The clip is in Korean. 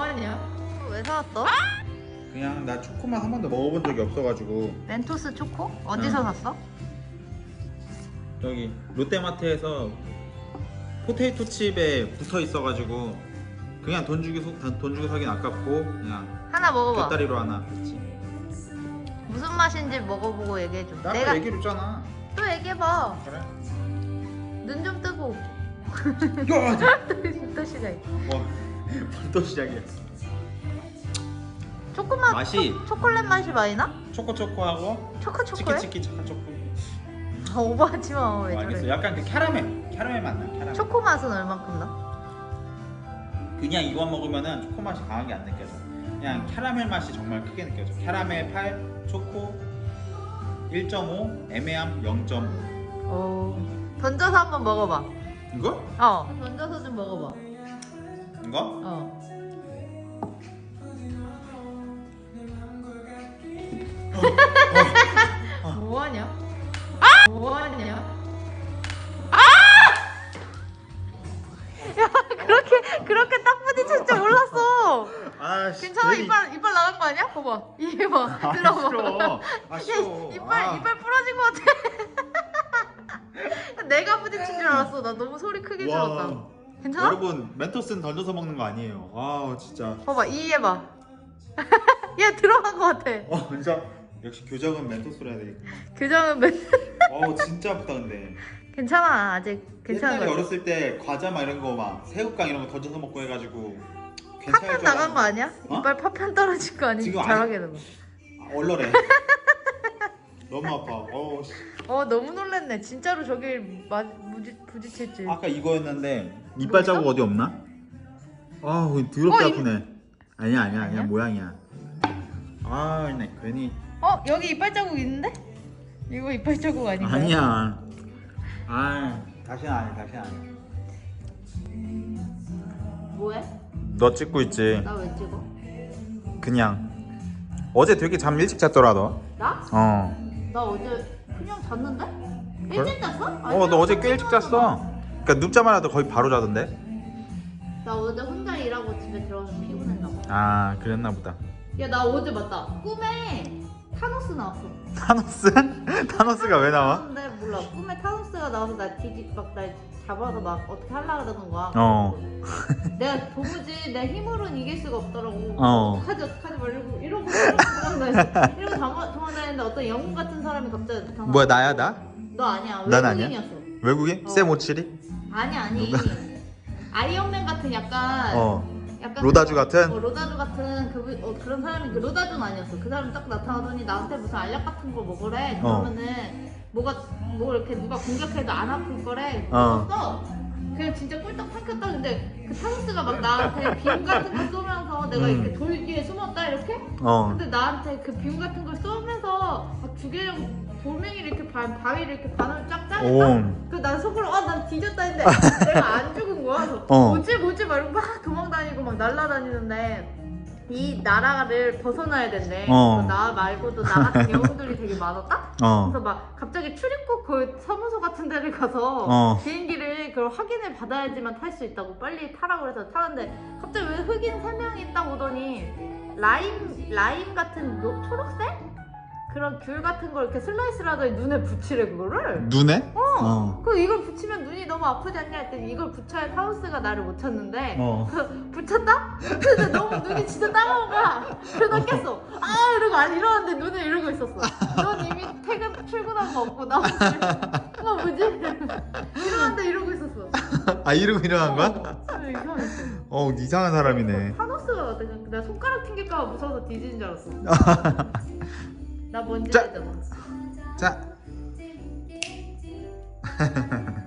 뭐하냐? 왜 사왔어? 그냥 나 초코맛 한 번도 먹어본 적이 없어가지고 멘토스 초코? 어디서 응. 샀어? 저기 롯데마트에서 포테이토 칩에 붙어 있어가지고 그냥 돈 주기 소- 돈 주고 사긴 아깝고 그냥 하나 먹어봐. 곁다리로 하나 그렇지 무슨 맛인지 먹어보고 얘기해줘. 나 내가 했잖아 또 얘기해봐. 그래? 눈 좀 뜨고. 야! 또 시작. 어, 또 시작이야 초코맛 맛이- 초, 초콜릿 맛이 많이 나? 초코초코하고 초코 초코해? 치키치키 차카초코 아, 오버하지 마. 왜 어, 알겠어 저래? 약간 그 캐러멜 캐러멜 맛나 캐러멜 초코 맛은 얼만큼 나? 그냥 이거 먹으면은 초코 맛이 강하게 안 느껴져. 그냥 캐러멜 맛이 정말 크게 느껴져. 캐러멜 8, 초코 1.5, 애매함 0.5. 오. 던져서 한번 먹어봐. 이거? 어. 던져서 좀 먹어봐. 이거? 어. 뭐하냐? 뭐하냐? 아! 야 그렇게 그렇게 딱 부딪힐 줄 몰랐어. 아, 괜찮아 이빨 이빨 나간 거 아니야? 봐봐 이게 봐 아, 들어봐. 싫어. 아, 야, 싫어. 이빨 아. 이빨 부러진 거 같아. 내가 부딪힌 줄 알았어. 나 너무 소리 크게 질렀다. 와. 괜찮아? 여러분 멘토스는 던져서 먹는 거 아니에요. 와, 진짜. 봐봐 이 해봐. 얘 들어간 거 같아. 어, 진짜. 역시 교정은 멘토스로 해야 되겠구나. 교정은 맨 어, 진짜 아프다 근데. 괜찮아 아직 괜찮은 옛날에. 어렸을 때 과자 막 이런 거 막 새우깡 이런 거 던져서 먹고 해가지고 파편 줄 나간 거. 아니야? 어? 이빨 파편 떨어진 거 아니야? 지금 잘하게 되고. 아, 얼얼해. 너무 아파. 어우, 씨. 어 너무 놀랬네. 진짜로 마, 무지, 부딪힐지. 아까 이거였는데 이빨 자국? 어디 없나? 아, 더럽게 어, 이- 아프네. 아니야, 아니야, 아니야? 그냥 모양이야. 아, 나 괜히 어 여기 이빨 자국 있는데? 이거 이빨 자국 아닌가요? 아니야. 아, 다시는 안 해, 다시는 안 해. 뭐해? 너 찍고 있지? 나 왜 찍어? 그냥 어제 되게 잠 일찍 잤더라 너. 나? 어. 나 어제 그냥 잤는데? 일찍 잤어? 어, 너 어제 꽤 일찍 잤어. 그러니까 눕자마자 거의 바로 자던데. 나 어제 혼자 일하고 집에 들어와서 피곤했나 봐. 아, 그랬나 보다. 야 나 어제 맞다. 꿈에 타노스 나왔어. 타노스? 타노스가 왜 나와? 근데 몰라. 꿈에 타노스가 나와서 나 뒤집 막날 잡아서 막 어떻게 하려 그러는 거야. 어. 내가 도무지 내 힘으로는 이길 수가 없더라고. 어. 어떡하지 어떡하지 막 이러고 이러고 이러고 어떤 영웅 같은 사람이 갑자기 나타나. 뭐야 나야 나? 너 아니야. 난 아니야? 외국인이었어. 외국인? 어. 쌤 오칠이? 아니 아니. 아이언맨 같은 약간 어. 약간 로다주 그- 같은? 어, 로다주 같은 그 어, 그런 사람이 그 로다주는 아니었어. 그 사람 딱 나타나더니 나한테 무슨 알약 같은 거 먹으래. 어. 그러면은 뭐가 뭐 이렇게 누가 공격해도 안 아플 거래. 어. 그냥 진짜 꿀떡 삼켰다. 근데 그 타노스가 막 나한테 빔 같은 거 쏘면서 내가 음. 이렇게 돌 이렇게. 어. 근데 나한테 그 빔 같은 걸 쏘면서 막 죽이려고 돌멩이를 이렇게 바, 바위를 이렇게 반으로 쫙 오. 짜니까 그난 속으로 아난 뒤졌다 했는데 내가 안 죽은 거야. 그래서 어. 뭐지 뭐지 말고 막 도망다니고 막 날아다니는데 이 나라를 벗어나야 된대. 어. 그래서 나 말고도 나 같은 영웅들이 되게 많았다. 어. 그래서 막 갑자기 출입국 그 사무소 같은 데를 가서 어. 비행기를 그걸 확인을 받아야지만 탈 수 있다고 빨리 타라고 해서 타는데 갑자기 왜 흑인 세 명이 딱 오더니 라임 라임 같은 노, 초록색 그런 귤 같은 걸 이렇게 슬라이스를 하더니 눈에 붙이래 그거를. 눈에? 어. 어. 그 이걸 붙이면 눈이 너무 아프지 않냐 했더니 이걸 붙여야 타우스가 나를 못 찾는데 어. 그 붙였다? 근데 너무 눈이 진짜 따가운 거야. 그래서 나 깼어. 아 이러고 안 일어났는데 눈을 이러고 있었어. 넌 이미 퇴근 출근한 거 없고 나 어, 뭐지? 일어났는데 이러고 있었어. 아 이러고 일어난 거야? 어, 이상했어. 어 이상한 사람이네. 그냥 나 손가락 튕길까 봐 무서워서 뒤지는 줄 알았어. 나 뭔지 자. 알잖아. 자.